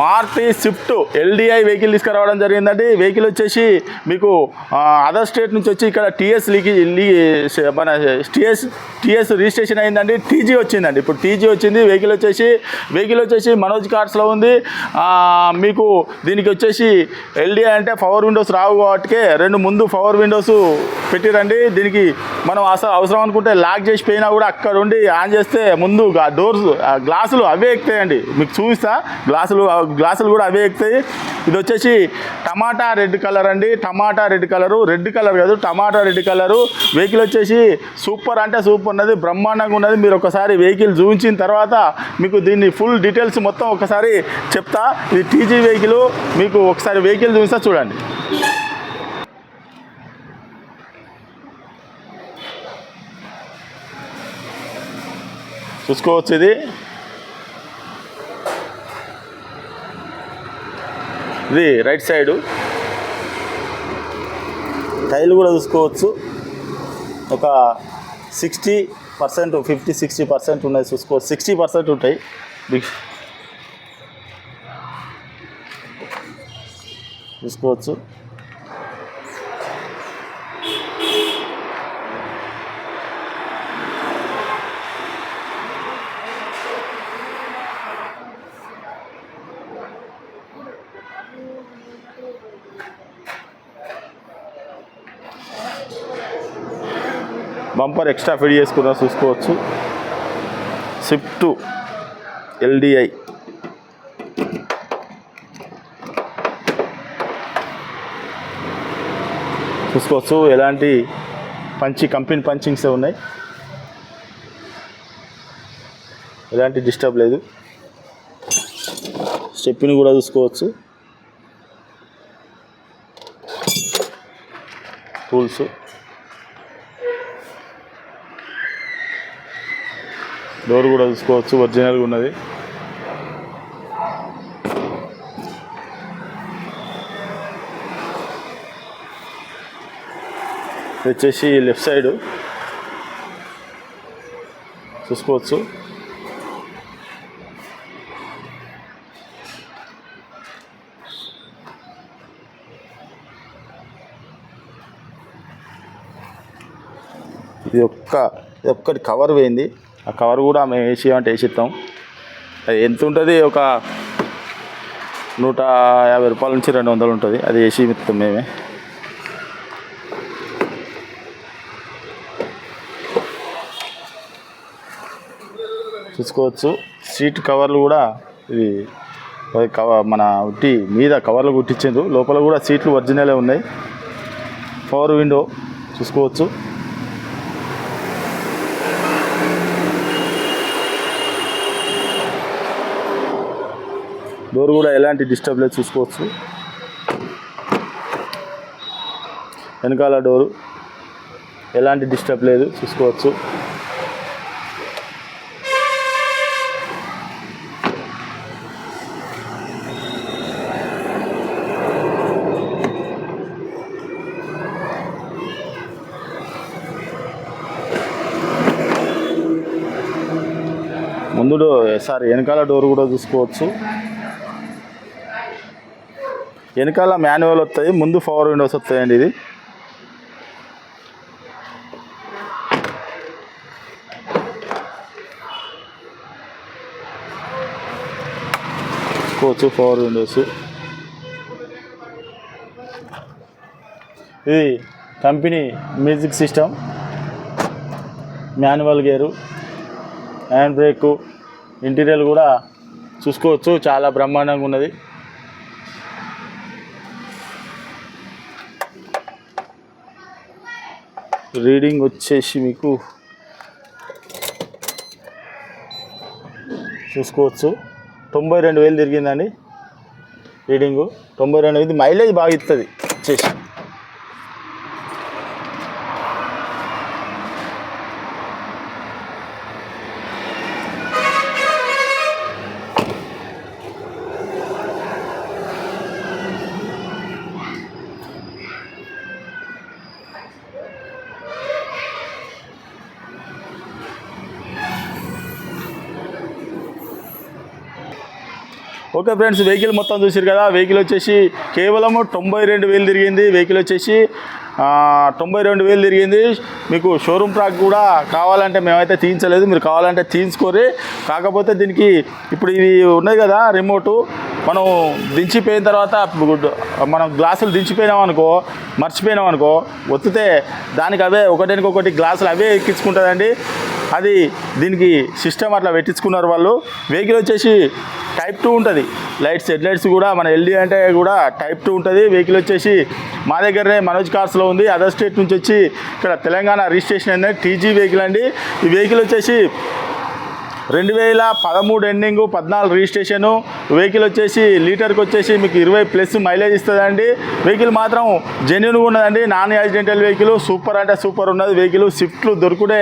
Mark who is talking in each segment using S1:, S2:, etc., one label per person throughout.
S1: Maruti Swift LDI vehicle తీసుకురావడం జరిగిందండి. Vehicle వచ్చేసి మీకు అదర్ స్టేట్ నుంచి వచ్చి ఇక్కడ టీఎస్ లీకి లీ మన టీఎస్ టీఎస్ రిజిస్ట్రేషన్ అయిందండి. టీజీ వచ్చిందండి. ఇప్పుడు టీజీ వచ్చింది. వెహికల్ వచ్చేసి వెహికల్ వచ్చేసి మనోజ్ కార్స్లో ఉంది. మీకు దీనికి వచ్చేసి ఎల్డిఐ అంటే పవర్ విండోస్ రావు కాబట్టి రెండు ముందు పవర్ విండోస్ పెట్టిరండి. దీనికి మనం అసలు అవసరం అనుకుంటే లాక్ చేసి పోయినా కూడా అక్కడ ఉండి ఆన్ చేస్తే ముందు డోర్స్ ఆ గ్లాసులు అవే ఎక్కుతాయండి. మీకు చూపిస్తా. గ్లాసులు గ్లాసులు కూడా అవే ఎక్కుతాయి. ఇది వచ్చేసి టమాటా రెడ్ కలర్ అండి. Tomato red colour. Red colour కాదు టమాటా రెడ్ కలరు. వెహికల్ వచ్చేసి సూపర్ అంటే సూపర్ ఉన్నది. బ్రహ్మాండంగా ఉన్నది. మీరు ఒకసారి వెహికల్ చూపించిన తర్వాత మీకు దీన్ని ఫుల్ డీటెయిల్స్ మొత్తం ఒకసారి చెప్తా. ఇది టీజీ వెహికల్. మీకు ఒకసారి వెహికల్ చూపిస్తా చూడండి. చూసుకోవచ్చు ఇది. ఇది రైట్ సైడు. టైల్ కూడా చూసుకోవచ్చు. ఒక sixty percent fifty sixty percent ఉన్నాయి చూసుకోవచ్చు. సిక్స్టీ పర్సెంట్ ఉంటాయి. చూసుకోవచ్చు. బంపర్ ఎక్స్ట్రా ఫిట్ చేసుకున్నా చూసుకోవచ్చు. స్విఫ్ట్ ఎల్డిఐ చూసుకోవచ్చు ఎలాంటి పంచి కంపెనీ పంచింగ్స్ ఉన్నాయి. ఎలాంటి డిస్టర్బ్ లేదు. స్టెప్ని కూడా చూసుకోవచ్చు. టూల్స్ డోర్ కూడా చూసుకోవచ్చు ఒరిజినల్గా ఉన్నది. వచ్చేసి లెఫ్ట్ సైడ్. చూసుకోవచ్చు. ఇది ఒక్క ఒక్కటి కవర్ పోయింది. ఆ కవర్ కూడా మేము వేసేయమంటే అంటే వేసిస్తాం. అది ఎంత ఉంటుంది? ఒక నూట యాభై రూపాయల నుంచి రెండు వందలు ఉంటుంది. అది వేసి ఇస్తాం మేమే. చూసుకోవచ్చు. సీట్ కవర్లు కూడా ఇది కవర్ మన ఉట్టి మీద కవర్లు కుట్టించిండ్రు. లోపల కూడా సీట్లు ఒరిజినలే ఉన్నాయి. పవర్ విండో చూసుకోవచ్చు. డోర్ కూడా ఎలాంటి డిస్టర్బ్ లేదు చూసుకోవచ్చు. వెనకాల డోరు ఎలాంటి డిస్టర్బ్ లేదు చూసుకోవచ్చు. ముందు డోర్ సారీ వెనకాల డోర్ కూడా చూసుకోవచ్చు. వెనకాల మాన్యువల్ వస్తుంది ముందు పవర్ విండోస్ వస్తాయండి ఇది. చూసుకోవచ్చు పవర్ విండోస్ ఇది company music system manual gear hand brake interior కూడా చూసుకోవచ్చు చాలా బ్రహ్మాండంగా ఉన్నది. రీడింగ్ వచ్చేసి మీకు చూసుకోవచ్చు. తొంభై రెండు వేలు తిరిగిందండి రీడింగు. తొంభై రెండు ఇది మైలేజ్ బాగా ఇస్తుంది వచ్చేసి. ఓకే ఫ్రెండ్స్ వెహికల్ మొత్తం చూసారు కదా. వెహికల్ వచ్చేసి కేవలం తొంభై రెండు వేలు తిరిగింది. వెహికల్ వచ్చేసి తొంభై రెండు వేలు తిరిగింది. మీకు షోరూమ్ ట్రాక్ కూడా కావాలంటే మేమైతే తీయించలేదు. మీరు కావాలంటే తీయించుకోరి కాకపోతే దీనికి ఇప్పుడు ఇది ఉన్నది కదా రిమోటు మనం దించిపోయిన తర్వాత మనం గ్లాసులు దించిపోయినాం అనుకో మర్చిపోయినాం అనుకో ఒత్తితే దానికి అవే ఒకటికొకటి గ్లాసులు అవే ఎక్కించుకుంటుందండి. అది దీనికి సిస్టమ్ అట్లా పెట్టించుకున్నారు వాళ్ళు. వెహికల్ వచ్చేసి టైప్ టూ ఉంటుంది. లైట్స్ హెడ్ లైట్స్ కూడా మన ఎల్డీ అంటే కూడా టైప్ టూ ఉంటుంది. వెహికల్ వచ్చేసి మా దగ్గరనే మనోజ్ కార్స్లో ఉంది. అదర్ స్టేట్ నుంచి వచ్చి ఇక్కడ తెలంగాణ రిజిస్ట్రేషన్ అనేది టీజీ వెహికల్ అండి. ఈ వెహికల్ వచ్చేసి రెండు వేల పదమూడు ఎండింగ్ పద్నాలుగు రిజిస్ట్రేషను వెహికల్ వచ్చేసి లీటర్కి వచ్చేసి మీకు ఇరవై ప్లస్ మైలేజ్ ఇస్తుందండి. వెహికల్ మాత్రం జెన్యున్గా ఉన్నదండి. నాన్ యాక్సిడెంటల్ వెహికల్ సూపర్ అంటే సూపర్ ఉన్నది. వెహికల్ స్విఫ్ట్లు దొరుకుడే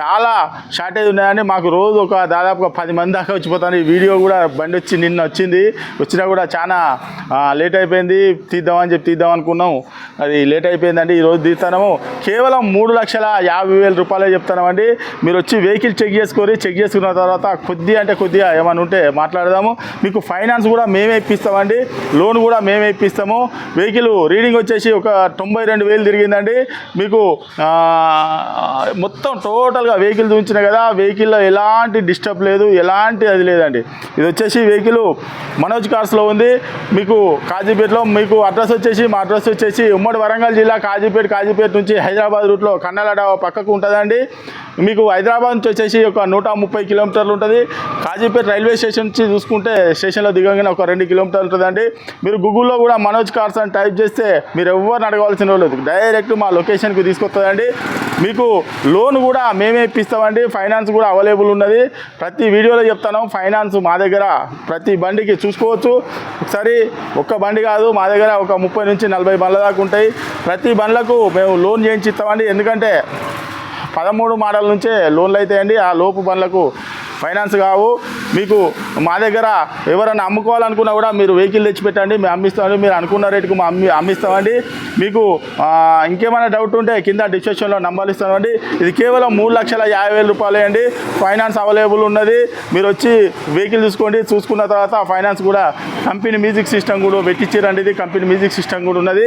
S1: చాలా షార్టేజ్ ఉన్నాయండి మాకు రోజు ఒక దాదాపుగా పది మంది దాకా వచ్చిపోతాను ఈ వీడియో కూడా బండి వచ్చి నిన్న వచ్చింది. వచ్చినా కూడా చాలా లేట్ అయిపోయింది. తీద్దామని చెప్పి తీద్దాం అనుకున్నాం. అది లేట్ అయిపోయిందండి. ఈరోజు తీస్తాము కేవలం మూడు లక్షల యాభై వేల రూపాయలే చెప్తామండి మీరు వచ్చి వెహికల్ చెక్ చేసుకొని చెక్ చేసుకున్న తర్వాత కొద్ది అంటే కొద్దిగా ఏమైనా ఉంటే మాట్లాడదాము. మీకు ఫైనాన్స్ కూడా మేమే ఇప్పిస్తామండి. లోన్ కూడా మేమే ఇప్పిస్తాము. వెహికల్ రీడింగ్ వచ్చేసి ఒక తొంభై రెండు వేలు తిరిగిందండి. మీకు మొత్తం టోటల్గా వెహికల్ చూపించిన కదా వెహికల్లో ఎలాంటి డిస్టర్బ్ లేదు ఎలాంటి అది లేదండి. ఇది వచ్చేసి వెహికల్ మనోజ్ కార్స్లో ఉంది. మీకు కాజీపేటలో మీకు అడ్రస్ వచ్చేసి మా అడ్రస్ వచ్చేసి ఉమ్మడి వరంగల్ జిల్లా కాజీపేట కాజీపేట నుంచి హైదరాబాద్ రూట్లో కన్నలడ పక్కకు ఉంటుందండి. మీకు హైదరాబాద్ నుంచి వచ్చేసి ఒక నూట ముప్పై కిలోమీటర్లు ఉంటుంది. కాజీపేట రైల్వే స్టేషన్ నుంచి చూసుకుంటే స్టేషన్లో దిగంగానే ఒక రెండు కిలోమీటర్లు ఉంటుందండి మీరు గూగుల్లో కూడా మనోజ్ కార్స్ అని టైప్ చేస్తే మీరు ఎవరిని అడగవలసిన లేదు. డైరెక్ట్ మా లొకేషన్కి తీసుకొస్తుందండి మీకు లోన్ కూడా మేమే ఇప్పిస్తామండి. ఫైనాన్స్ కూడా అవైలబుల్ ఉన్నది. ప్రతి వీడియోలో చెప్తాను. ఫైనాన్స్ మా దగ్గర ప్రతి బండికి చూసుకోవచ్చు. ఒకసారి ఒక్క బండి కాదు మా దగ్గర ఒక ముప్పై నుంచి నలభై బండ్ల దాకా ఉంటాయి. ప్రతి బండ్లకు మేము లోన్ చేయించి ఇస్తామండి. ఎందుకంటే పదమూడు మోడల్ నుంచే లోన్లు అవుతాయండి. ఆ లోపు బండ్లకు ఫైనాన్స్ కావు. మీకు మా దగ్గర ఎవరైనా అమ్ముకోవాలనుకున్నా కూడా మీరు వెహికల్ తెచ్చి పెట్టండి మేము అమ్మిస్తామండి మీరు అనుకున్న రేటుకు మా అమ్మి అమ్మిస్తామండి. మీకు ఇంకేమైనా డౌట్ ఉంటే కింద డిస్క్రిప్షన్లో నంబర్లు ఇస్తామండి. ఇది కేవలం మూడు లక్షల యాభై వేల రూపాయలే అండి. ఫైనాన్స్ అవైలబుల్ ఉన్నది. మీరు వచ్చి వెహికల్ చూసుకోండి చూసుకున్న తర్వాత ఫైనాన్స్ కూడా కంపెనీ మ్యూజిక్ సిస్టమ్ కూడా పెట్టించారండి ఇది. కంపెనీ మ్యూజిక్ సిస్టమ్ కూడా ఉన్నది.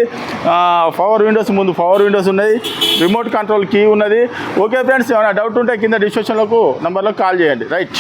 S1: పవర్ విండోస్ ముందు పవర్ విండోస్ ఉన్నది రిమోట్ కంట్రోల్ కీ ఉన్నది. ఓకే ఫ్రెండ్స్ ఏమైనా డౌట్ ఉంటే కింద డిస్క్రిప్షన్లకు నంబర్లో కాల్ చేయండి. రైట్. ரைட்